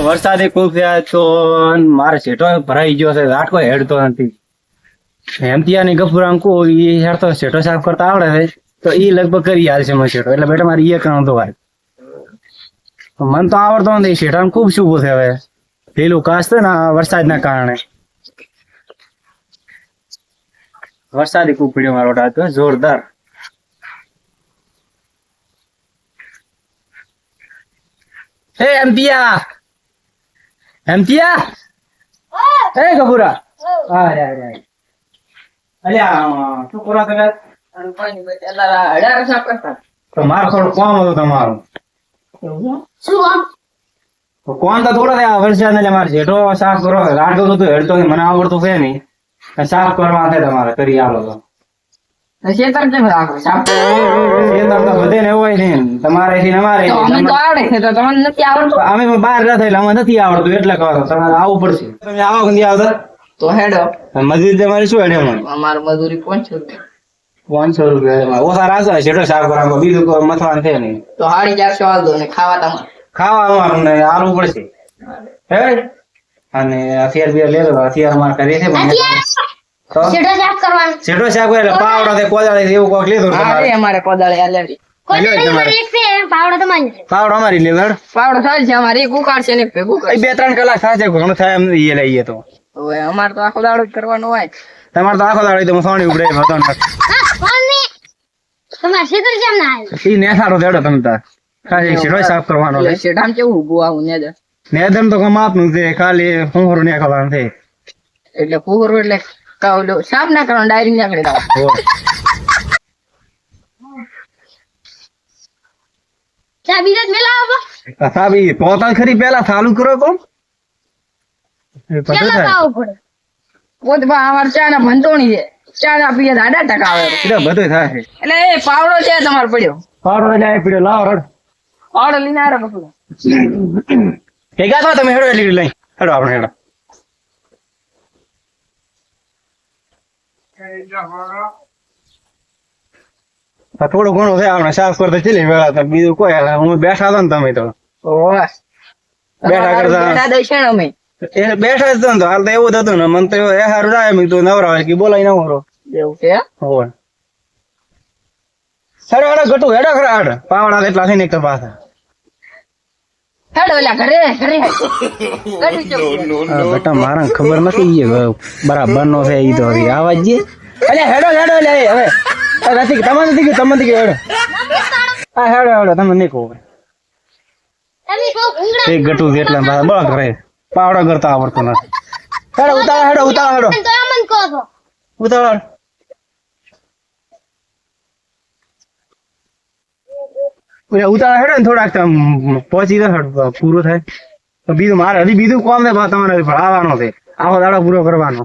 વરસાદે મારે શેઠો ભરાઈ ગયો છે આટકો હેડતો નથી. હેમતિયા ની ગફુરામ કો એ હેડતો શેઠો સાફ કરતા આવડે છે. તો એ લગભગ કરી હાલશે મને શેઠો. એટલે બેટા મારે એ કામ તો ભાઈ મન તો આવડતો નથી. શેઠામાં ખૂબ શું છે હવે? પેલું કાચ છે ને વરસાદના કારણે. વરસાદી ખૂબ પડ્યો મારો ટાટ જોરદાર. હે એમપિયા એમપિયા એ ગભુરા. અરે અરે રે અલ્યા શું કરો તમે? તો થોડું કોમ હતું તમારું. તો કોણ તો થોડો આ વરસાદ ને મારે જેઠો સાફ કરો. રાડો તો હેડતો મને આવડતું છે નહીં. સાફ કરવા છે તમારે કરી આવો તો. ખેતર કેમ રાખો સાપ તો બધે ને હોય ને તમારે થી અમારે અમે તો આવડે છે તો તમને નથી આવડતું? અમે બહાર ના થયેલા અમે નથી આવડતું એટલે કહો તમારે આવવું પડશે. તમે આવો કે આવતા? તો હેડો. મજૂરી તમારી શું હેડે મને મજૂરી પાંચસો રૂપિયા. પાંચસો રૂપિયા ઓછા રાખો સાફ કરવા બીજું કોઈ મથવાનું છે નહીં. તો સાડી ચારસો આલદો ને ખાવા તમારે ખાવા ને પડશે. હે? અને હથિયાર બિયાર લેતો તો હથિયાર અમારે કરીએ છે પણ સાફ કરવાનો. શેઠો સાફ કરે પાવડો કોદાળી એવું કોક લીધું હા રે અમારે કોદાળી આલેલી કોઈ લ્યો નહીં તમારે. મારે એક છે પાવડો તમારી છે. પાવડો અમારી લેવડ પાવડો થાય છે અમારે એક ઉકાળ ને ભેગું કરે બે ત્રણ કલાક થાય છે ઘણું થાય એમ એ લઈએ તો. હવે અમારે તો આખો દાડો જ કરવાનો હોય. તમારે તો આખો દાડી તો સોની ઉપડે હતો ને. હા કોણ ને તમારે સીધું કેમ ના આવ્યું? ઈ નેસારો દેડો તમે તાર. ખાલી શેઠો સાફ કરવાનો છે. શેઠામ કેવું ઊભું આવું ને જ. તો કમ છે ખાલી હું ને ખવાનું છે. એટલે એટલે કાવલો. સાફ ના કરવાનો ડાયરી. જ મેલા આવો. આ પોતા ખરી પેલા ચાલુ કરો કોમ? પેલા થાય. પડે. પોત બા અમારે ચા ના ભંતોણી છે. ચા ના પીએ ટકા આવે. એટલે બધું થાય એટલે એ પાવડો છે તમારે પડ્યો. પાવડો જાય પડ્યો. લાવ રડ લઈને ભેગા થો તમે હેડો એટલી લઈ હેડો આપણે હેડો. થોડું ઘણું છે આપણે સાફ કરતા ચીલી વેળા તો બીજું કોઈ. હું બેઠા હતો ને તમે તો. બેઠા કરતા. અમે. એ બેઠા જ હતો ને તો હાલ તો એવું હતું ને. મને તો એ હારું જાય મેં તું નવરા હોય કે બોલાય નવરો હોરો. એવું છે? હોય હેડો ગટુ હેડો ખરા હેડો. પાવડા એટલા થઈને એક તો પાછા હેડો ઓલા ઘરે ઘરે ઘરે જવું. આ બેટા મારા ખબર નથી બરાબર નો છે ઈ તો અલે હેડો હેડો લે હવે. આ નથી તમે નથી કે તમે નથી કે હેડો. હા હેડો હેડો તમે નહીં કહો. એક ગટુ જેટલા મારા બળ કરે પાવડો કરતા આવડતો નથી. હેડો ઉતારો હેડો ઉતારો હેડો. છો. ઉતારો ઉતારો હેડે ને થોડાક આમ પહોંચી જશે પૂરો થાય. તો બીજું મારે હજી બીજું કોમ છે તમારે આવવાનો છે. આખો દાડો પૂરો કરવાનો.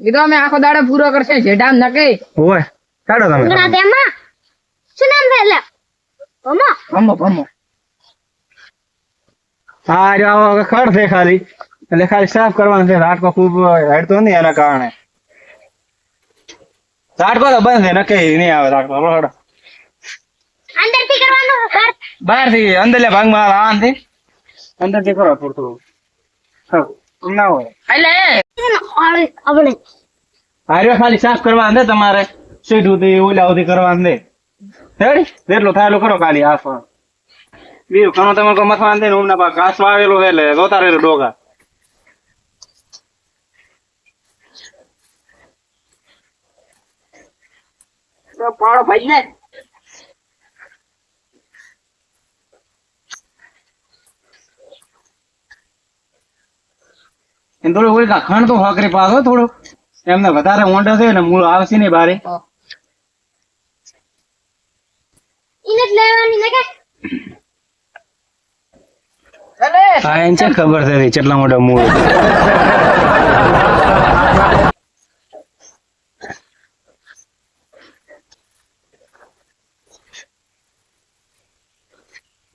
કીધું અમે આખો દાડો પૂરો કરશે જેઠામ નકી હોય હેડો તમે. શું નામ એટલે? મમ્મા ભમો ભમો હા જો આવો ખડ છે ખાલી. એટલે ખાલી સાફ કરવાનું છે. રાટકો ખૂબ હેડતો નહીં એના કારણે. રાટકો તો બંધ છે નક્કી નહીં આવે રાટકો. હળો હળો અંદરથી કરવાનું? ઘર બહારથી અંદર લે ભાગમાં આવવાનું થી અંદરથી કરો થોડું થોડું હા, ના હોય. એટલે આવડે. હાર્યો ખાલી સાફ કરવા દે તમારે. સીધું થી ઓલા ઉધી કરવા દે. હેડી જેટલું થાય એટલું કરો ખાલી આ બીજું ઘણું તમે કો મથવા દે ને પા ઘાસ વાવેલું છે એટલે ગોતારે ડોગા. પાડો ભાઈ ને. એને થોડું કોઈ ખણ તો હકરી પાછો થોડો. એમને વધારે ઊંડો છે ને મૂળ આવશે ને બારે હા એને છે ખબર છે કેટલા મોટા મૂળ?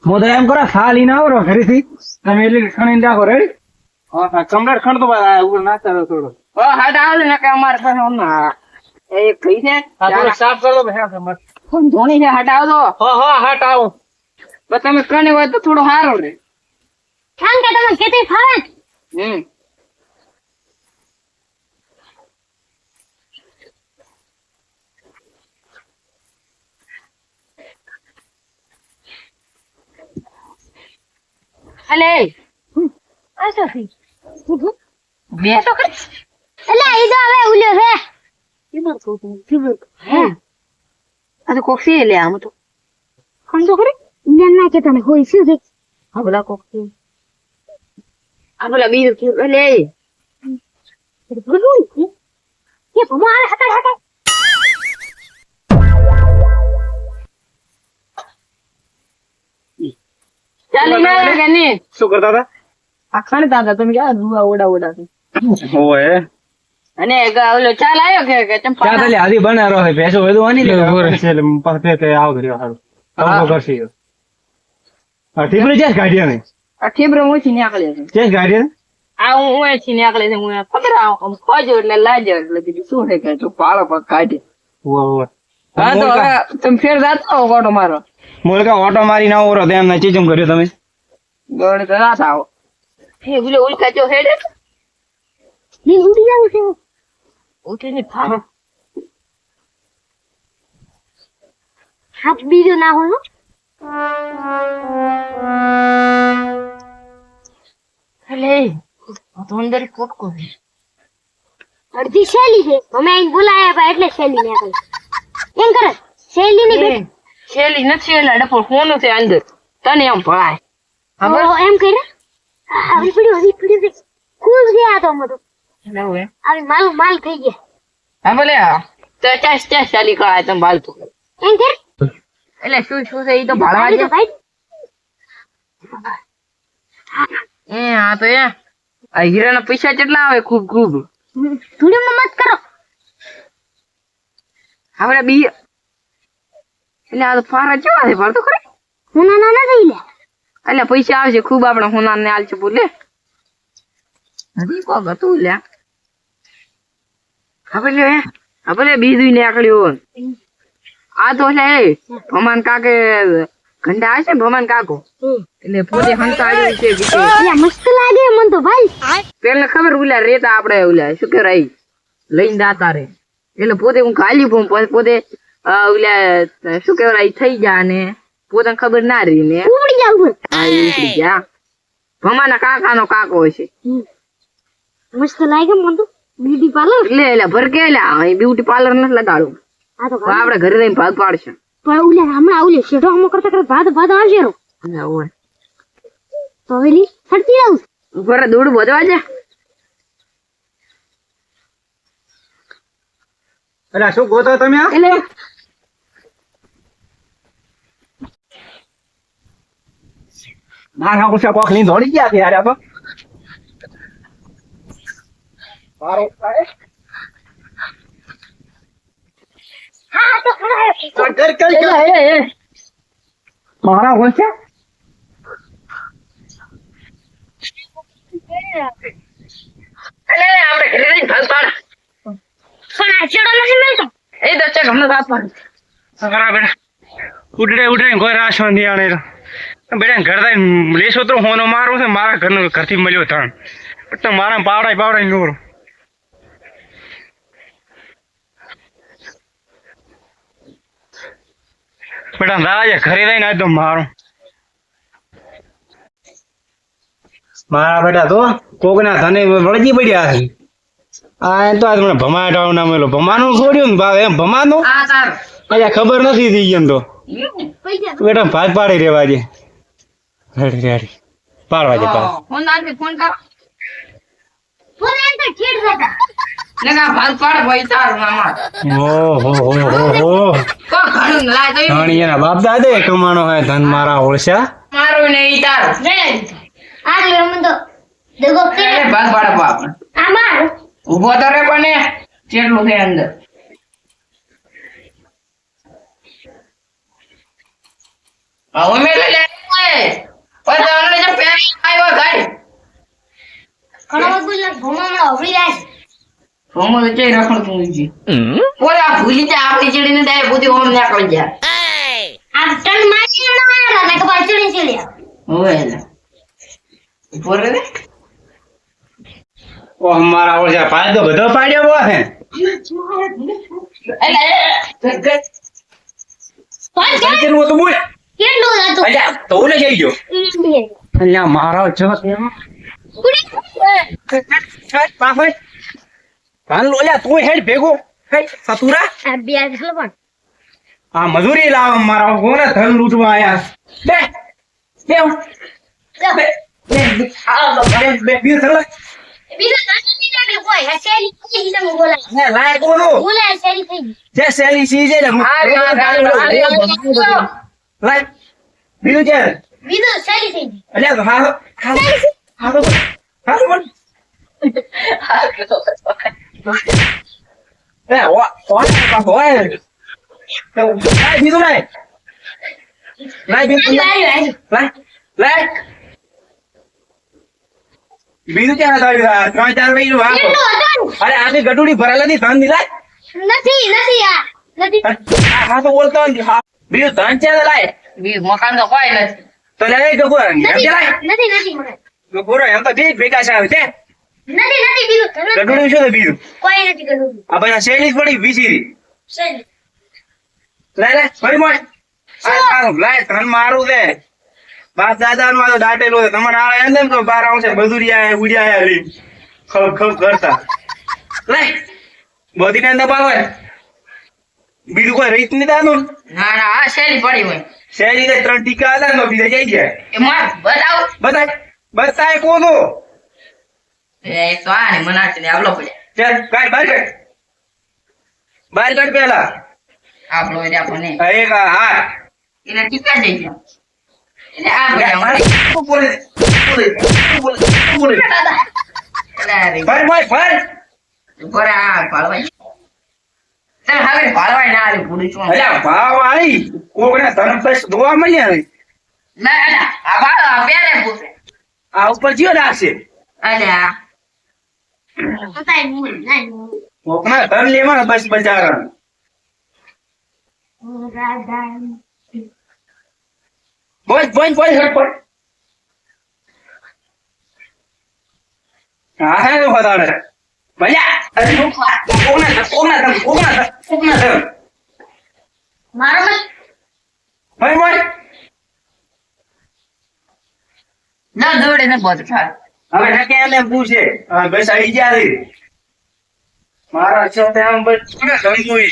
તો એમ કરો ખાલી ના આવો ઘરેથી તમે એટલી ખણી રાખો રેડી કમરેટ ખણતો ઉપર રહો થોડું. ઓ હાટ આવે ને કે અમારે પાસે. એ કઈ છે. સાફ કરો ભાઈ કોણ ધોણી છે હાટ દો હો હો હાટ આવો. તમે કને હોય તો થોડો સારો રે. કારણ કે તમે ખેતી ફાવે હમ. અલે આ થઈ? બે તો કરી એટલે ઈ તો હવે ઉલ્યો છે. હે આ તો કોક છે લે આમ તો. તો કરી ઇન્ડિયન ના કે તને હોય શું છે? આ બોલા કોક છે. આ બોલા બીજું છે લે. કે ભમા હટા હટા ચાલી ના કે નહીં શું કરતા હતા? આ ખણતા હતા તમે ક્યાં રૂવા ઓડા ઓડા ઓય અને ઓલો ચાલ આવ્યો કે કે ચંપા ભેંસો હોય તો આની લે. છે કે આવ હારું. હા. કરશી આ ને છે હું હું નીકળે છે હું ખબર આમ ખોજો એટલે લાજો એટલે કીધું શું છે કે તું પાળો પગ કાઢે. ઓય હા તો હવે તમે ફેર જાતો ઓટો મારો. મોલકા ઓટો મારી ના ઓરો તેમ ને ચીચમ કર્યો તમે. દોડે તો ના થાવ. હે બોલે ઉલકા જો હેડે ની ઉડી જાવ છે ઉઠીને થાવ હાથ બીજો ના હોય હો. એટલે આ તો અંદર પોટકો છે અડધી શૈલી છે અમે અહીં બોલાયા હતા એટલે શૈલી નીકળી એમ કરે શૈલી ની બેટ છેલી નથી એટલે ડપો ફોન છે અંદર તને એમ ભળાય ખબર ઓહો, એમ કરે આવી પડ્યું આવી પડ્યું છે. ખૂબ ગયા તો મતો એમ. આવી માલ માલ થઈ ગયા. હા ભલે તો ચાસ ચાસ ચાલી કળાય તો માલ તું એમ કે એટલે શું શું છે એ તો ભાળવા દે એ હા તો એ. આ હીરાના પૈસા કેટલા આવે? ખૂબ ખૂબ. થોડી મત કરો. હવે બી. એટલે આ તો ફારા કેવા છે? તો ખરે. હું ના ના થઈ લે. એટલે પૈસા આવશે ખૂબ આપણે હોનાર ને આલશે બોલે. નથી કોક હતું લે હવે લે? હવે લે બીજું નીકળ્યું આ તો એટલે ભમાન કાકે ઘંટા આવે છે ને ભમાન કાકો? એટલે પોતે હંતાડ્યું છે મસ્ત લાગે મન તો ભાઈ. પેલા ખબર ઓલા રેતા આપણે ઓલા શું કહેવાય? લઈને દાતા રે. એટલે પોતે હું ખાલી પણ પોતે ઓલા શું કેવાય થઈ ગયા ને પોતે ખબર ના રહી ને. જાવ આ એ ગયા ભમાના કાકાનો કાકો છે. મસ્ત લાગે મન તો. Beauty parlour? એટલે એટલે ભરકે એટલે અહીં બ્યુટી પાર્લર નથી લગાડવું. આ તો આપણે ઘરે જઈને ભાગ પાડશે. પણ ઉલે હમણાં ઉલે શેઠો હમો કરતા કરતા ભાત ભાત આવશે રો. તો વેલી આવું. ઉપર દોડું વધવા છે અરે શું ગોતો તમે? એટલે મારા ઓછા કોક લઈને દોડી ગયા ત્યારે આપ મારો હા તો ખરા ઘર કઈ એટલે એ એ. મારા ઓછા? એટલે આપણે ઘરે જઈને ભાગ પાડ. પણ આ ચેડો નથી મળતો? એ ચક હમણાં ભાગ પાડ. ખરા બેટા ઉડડે ઉડડે કોઈ રાશો નહીં આણે. બેટા ઘર થાય લેશો તો હોનો મારું છે મારા ઘરનું ઘરથી મળ્યો ત્રણ તો મારા પાવડાય પાવડાય નોર બેટા રાજે ઘરે જઈને આજ તો મારું. મારા બેટા તો કોક ના ધને વળગી પડ્યા છે. આ એમ તો આજ મને ભમાટાવ ના મળ્યો ભમાનું છોડ્યું ને ભાવ એમ ભમાનું અલ્યા ખબર નથી થઈ એમ તો. બેટા ભાગ પાડી રેવા દે. રેડી રેડી દે પાડ ફોન આલજે ફોન કર. ફોન એમ તો ઠેઠ હતા લગા ભાગ પાડ ભાઈ તાર મામા. ઓ હો હો હો હો. કો ઘણું લાય તો એના બાપ દાદે કમાણો હે ધન મારા ઓળશા. મારું ને ઈ તાર. આગળ રમન તો. દગો કે ભાગ પાડ બાપ. આમાર ઊભો તો રે પણ એ કેટલું છે અંદર? હવે મેલે લે પછી તમને જે પેરી આવ્યો ગાડી ઘણો બધું ભમમણો ઊભી જાય રખણ ઓલા ભૂલી આપણી ચીડીને દાય આ મારી ન કે ચડી ને. ઓ ઓળખા ફાયદો બધો પાડ્યો બો હે. એટલે, એટલે, પણ કે- કેટલું હતું બોલ. કેટલું હતું? અલ્યા તો ઓલે જઈ ગયો. અલ્યા મારો. કાન લોલ્યા તું હેડ ભેગો. હે સતુરા આ બે ચાલો પણ. આ મજૂરી લાવ મારા કોને ધન લૂંટવા આયા. બે બે બે બે આ બે બે બે થલે બીજો નાનો નહીં લાગે કોઈ આ શેરી થઈ ગઈ તમે બોલાય ને લાય કોનો બોલાય શેરી થઈ ગઈ જે સેલી સી જે આ, આ, આ, આ, આ, લાય બીજું છે બીજો શેરી થઈ ગઈ અલ્યા હા હા હા હા બોલ એ ઓ ઓ પાપો એ લાય બીજું લાય લાય બીજું લાય આવ્યું, આવ્યું. લાય લાય બીજું ક્યાં હતા ત્રણ ચાર મહિનું વાપરો કેટલું હતું? અરે આની ગટુડી ભરેલા ની ધનની લાય નથી નથી આ નથી હા હા તો બોલતો નથી હા બીજું ધન છે તો લાય બીજું મકાન તો કોઈ નથી તો લાય ગગુર એમ નથી લાય નથી નથી મગર. ગગુર એમ તો બે જ ભેગા છે આવે તે નથી નથી બીજું શું બીજું? કોઈ નથી ગઢું આ શેલી પડી વીસી શેરી લાય લાય ફરી મોય તારું લાય ધન મારું છે. બાપ દાદા નું આ તો છે. તમારે આ એમ એમ તો બાર આવશે મજૂરિયા ઉડ્યા લી. ખબ ખબ કરતા. લાય બધી ને દબાવે બીજું કોઈ રીત નહીં દાદુ ના ના આ પડી હોય. શેરી ત્રણ ટીકા હતા બીજા જઈ માર બતાવ. બતાય બતાય કોનો? એ તો આ ને મનાટ ને આવલો પડ્યા ચાલ કાઢ. બહાર કાઢ બહાર કાઢ પેલા આપણો એટલે આપણને એક આ એને ટીકા જઈ ગયા. એટલે આ પડ્યા મને. બોલે? બોલે? બોલે? બોલે? એટલે આ રહી. ભાઈ ભાઈ ભાઈ. ઉપર આ ભાળવાય. તને હવે ભાળવાય ના આવે ભૂડી છું. અલ્યા ભાવ આવી કોકને ધન પૈસા ધોવા મળ્યા ને ના આ ભાળો આ પેરે પૂછે. આ ઉપર જીવ રાખશે. એટલે હેડ હા હે વધારે અરે ભાઈ ભાઈ ના દોડે ને બધું થાય હવે નકે એને પૂછે બસ આવી ગયા મારા છે આમ બસ કોને સમજવું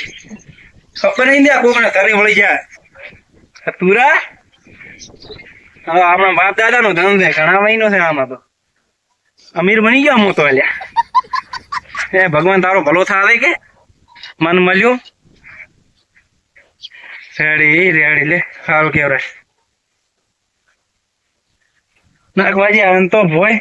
ખબર નહીં ત્યાં કોકના ઘરે વળી જાય તુરા? હવે આપણા બાપ દાદા નો ધન ઘણા મહિનો છે આમાં તો. અમીર બની ગયો હું તો અલ્યા એ ભગવાન તારો ભલો થાવે કે? મન મળ્યું? રેડી રેડી, લે, સારું કેવરાય નાખવાજી આવે તો ભોય